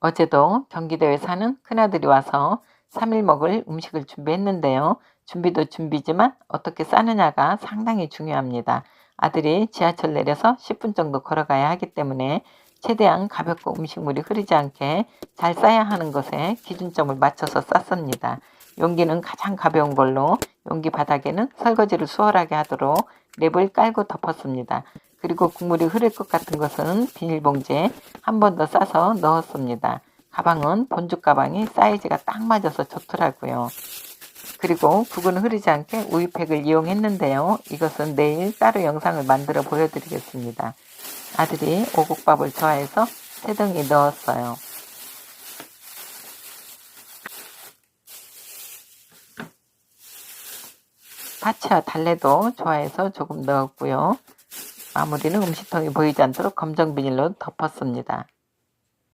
어제도 경기도에 사는 큰아들이 와서 3일 먹을 음식을 준비했는데요. 준비도 준비지만 어떻게 싸느냐가 상당히 중요합니다. 아들이 지하철 내려서 10분 정도 걸어가야 하기 때문에 최대한 가볍고 음식물이 흐르지 않게 잘 싸야 하는 것에 기준점을 맞춰서 쌌습니다. 용기는 가장 가벼운 걸로 용기 바닥에는 설거지를 수월하게 하도록 랩을 깔고 덮었습니다. 그리고 국물이 흐를 것 같은 것은 비닐봉지에 한 번 더 싸서 넣었습니다. 가방은 본죽 가방이 사이즈가 딱 맞아서 좋더라고요. 그리고 국은 흐르지 않게 우유팩을 이용했는데요. 이것은 내일 따로 영상을 만들어 보여드리겠습니다. 아들이 오곡밥을 좋아해서 세 덩이 넣었어요. 파치와 달래도 좋아해서 조금 넣었고요. 마무리는 음식통이 보이지 않도록 검정 비닐로 덮었습니다.